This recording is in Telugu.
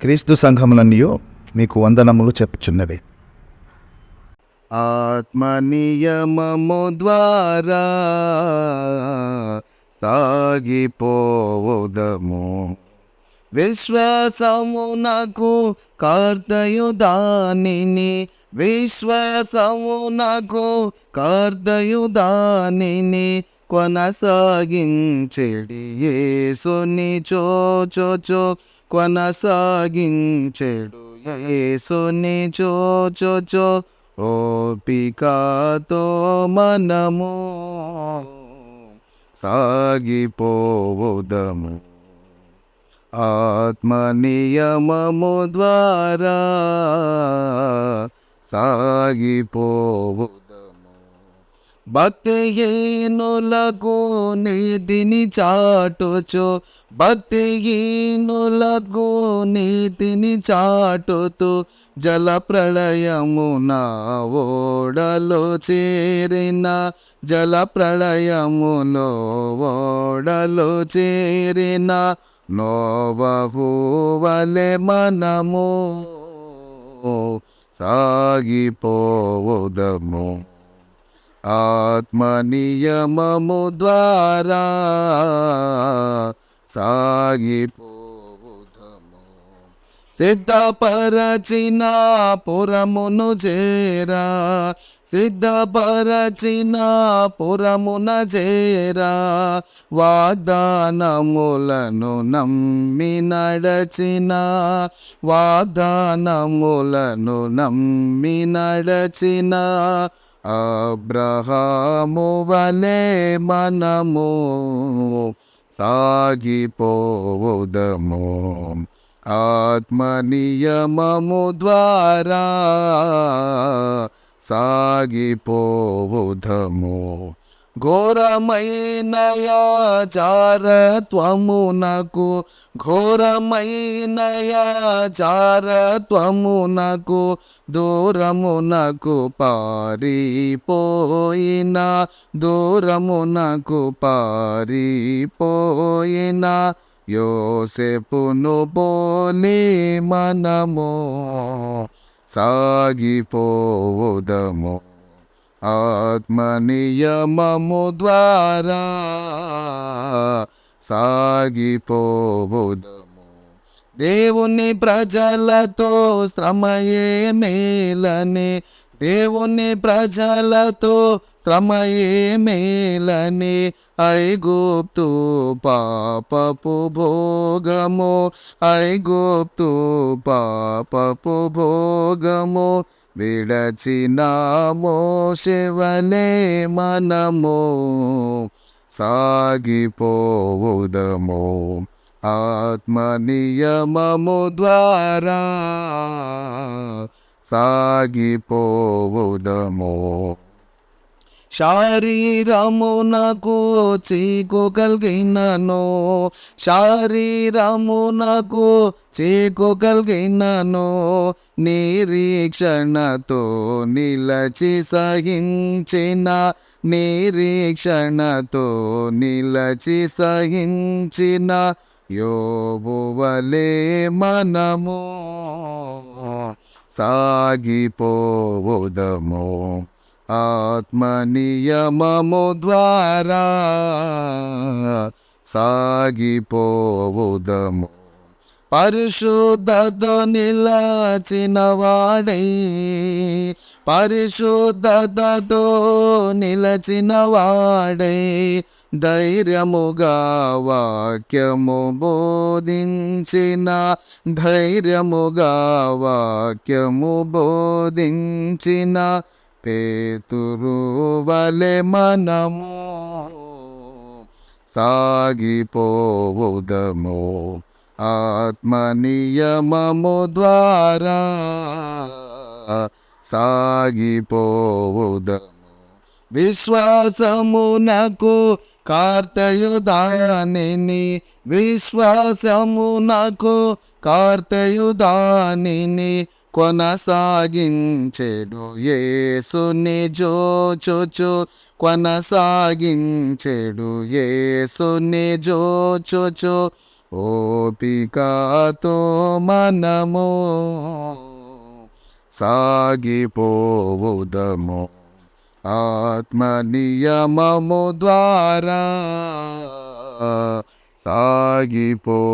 క్రీస్తు సంఘములన్నీ మీకు వందనములు చెప్పుచున్నవి. ఆత్మనియమము ద్వారా సాగిపోవుదము. విశ్వాసమునకు కర్తయు దానిని విశ్వాసమునకు కర్తయు దానిని కొనసాగించెడి. యేసుని చోచోచో కొనసాగించెడు. యేసుని చోచోచో ఓపికతో మనము సాగిపోవుదము. ఆత్మ నియమము ద్వారా సాగిపోవు భక్తిహీనులకు నీతిని చాటుచు. భక్తిహీనులకు నీతిని చాటుతూ జల ప్రళయమున ఓడలో చేరిన. జల ప్రళయములో ఓడలో చేరిన. నోవహువలె మనము సాగిపోవుదము. ఆత్మనియమము ద్వారా సాగిపోవుదము. సిద్ధపరచిన పురమును చేరా. సిద్ధపరచిన పురమున చేరా. వాగ్దానములను నమ్మి నడచిన. వాగ్దానములను నమ్మి నడచిన. అబ్రహాము వలె మనము సాగిపోవుదము ఆత్మ నియమము ద్వారా సాగిపోవుదము ఘోరమైన చారత్వమునకు ఘోరమైన చారత్వమునకు దూరమునకు పారిపోయిన దూరమునకు పారిపోయిన. యోసెపును పోలి మనము సాగిపోవుదము. ఆత్మనియమము ద్వారా సాగిపోబోదము దేవుని ప్రజలతో శ్రమయే మేలనే దేవుని ప్రజలతో శ్రమయే మేలని ఐగుప్తు పాపపు భోగము. ఐగుప్తు పాపపు భోగము. విడచినామో శివనే మనము. సాగిపోవుదము. ఆత్మ నియమము ద్వారా సాగిపోవుదము. శారీరమునకు చీకు కలిగినను. శారీరమునకు చీకు కలిగినను. నిరీక్షణతో నిలచి సహించిన నిరీక్షణతో నిలచి సహించిన యోబువలే మనము సాగిపోవుదము. ఆత్మనియమము ద్వారా సాగిపోవుదము. పరిశుద్ధతో నిలచిన వాడై పరిశుద్ధతో నిలచిన వాడై ధైర్యముగా వాక్యము బోధించిన ధైర్యముగా వాక్యము బోధించిన పేతురు వలె మనము సాగిపోవుదము. ఆత్మ నియమము ద్వారా సాగిపోవుదము. విశ్వాసమునకు కార్తయుదానిని విశ్వాసమునకు కార్తయుదానిని కొనసాగించెడు. యేసుని జోచొచు కొనసాగించెడు. యేసుని జోచొచు ఓపికతో మనము సాగిపోవుదము ఆత్మ నియమము ద్వారా సాగిపోవుదము